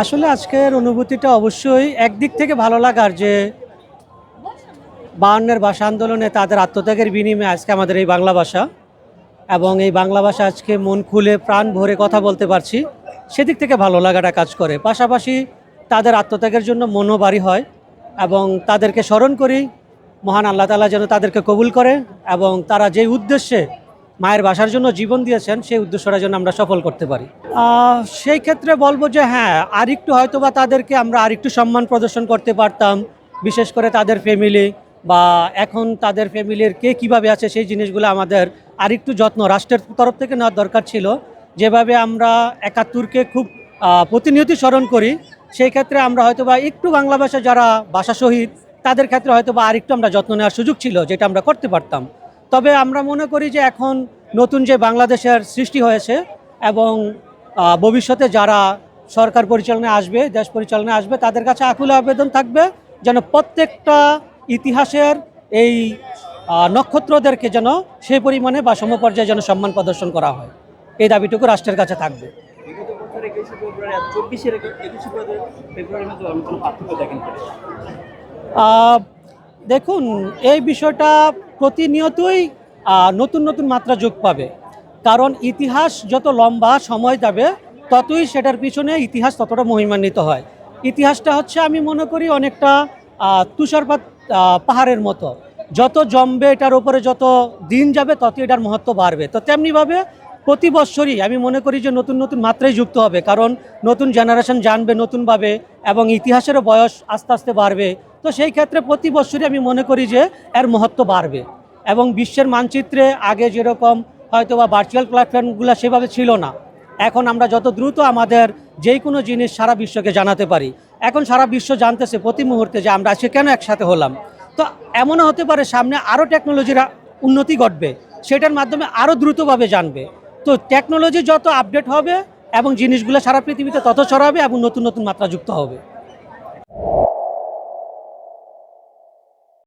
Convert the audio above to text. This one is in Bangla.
আসলে আজকের অনুভূতিটা অবশ্যই একদিক থেকে ভালো লাগার যে বায়ান্নের ভাষা আন্দোলনে তাদের আত্মত্যাগের বিনিময়ে আজকে আমাদের এই বাংলা ভাষা এবং এই বাংলা ভাষা আজকে মন খুলে প্রাণ ভরে কথা বলতে পারছি, সেদিক থেকে ভালো লাগাটা কাজ করে। পাশাপাশি তাদের আত্মত্যাগের জন্য মনও বাড়ি হয় এবং তাদেরকে স্মরণ করি, মহান আল্লাহ তালা যেন তাদেরকে কবুল করে এবং তারা যেই উদ্দেশ্যে মায়ের বাসার জন্য জীবন দিয়েছেন, সেই উদ্দেশ্যটা যেন আমরা সফল করতে পারি। সেই ক্ষেত্রে বলব যে হ্যাঁ আরেকটু হয়তো বা তাদেরকে আমরা আরেকটু সম্মান প্রদর্শন করতে পারতাম, বিশেষ করে তাদের ফ্যামিলি বা এখন তাদের ফ্যামিলির কে কীভাবে আছে, সেই জিনিসগুলো আমাদের আরেকটু যত্ন, রাষ্ট্রের তরফ থেকে নেওয়ার দরকার ছিল। যেভাবে আমরা একাত্তরকে খুব প্রতিনিয়ত স্মরণ করি, সেই ক্ষেত্রে আমরা হয়তো বা একটু বাংলা ভাষা যারা ভাষা শহীদ, তাদের ক্ষেত্রে হয়তো বা আরেকটু আমরা যত্ন নেওয়ার সুযোগ ছিল, যেটা আমরা করতে পারতাম। তবে আমরা মনে করি যে এখন নতুন যে বাংলাদেশের সৃষ্টি হয়েছে এবং ভবিষ্যতে যারা সরকার পরিচালনায় আসবে দেশ পরিচালনায় আসবে তাদের কাছে আকুল আবেদন থাকবে যেন প্রত্যেকটা ইতিহাসের এই নক্ষত্রদেরকে যেন সেই পরিমাণে বা সমপর্যায়ে যেন সম্মান প্রদর্শন করা হয়। এই দাবিটুকু রাষ্ট্রের কাছে থাকবে। দেখুন এই বিষয়টা প্রতিনিয়তই নতুন নতুন মাত্রা যোগ পাবে। কারণ ইতিহাস যত লম্বা সময় যাবে, ততই সেটার পিছনে ইতিহাস ততটা মহিমান্বিত হয়। ইতিহাসটা হচ্ছে, আমি মনে করি, অনেকটা তুষারপাত পাহাড়ের মতো। যত জমবে এটার উপরে যত দিন যাবে তত এটার মহত্ব বাড়বে। তো তেমনিভাবে প্রতি বছরই আমি মনে করি যে নতুন নতুন মাত্রায় যুক্ত হবে, কারণ নতুন জেনারেশন জানবে নতুনভাবে এবং ইতিহাসেরও বয়স আস্তে আস্তে বাড়বে। তো সেই ক্ষেত্রে প্রতি বছরই আমি মনে করি যে এর মহত্ব বাড়বে এবং বিশ্বের মানচিত্রে আগে যেরকম হয়তো বা ভার্চুয়াল প্ল্যাটফর্মগুলো সেভাবে ছিল না, এখন আমরা যত দ্রুত আমাদের যেই কোনো জিনিস সারা বিশ্বকে জানাতে পারি। এখন সারা বিশ্ব জানতেছে প্রতি মুহূর্তে যে আমরা আজকে কেন একসাথে হলাম। তো এমনও হতে পারে সামনে আরও টেকনোলজিরা উন্নতি ঘটবে, সেটার মাধ্যমে আরও দ্রুতভাবে জানবে। তো টেকনোলজি যত আপডেট হবে এবং জিনিসগুলো সারা পৃথিবীতে তত ছড়াবে এবং নতুন নতুন মাত্রা যুক্ত হবে।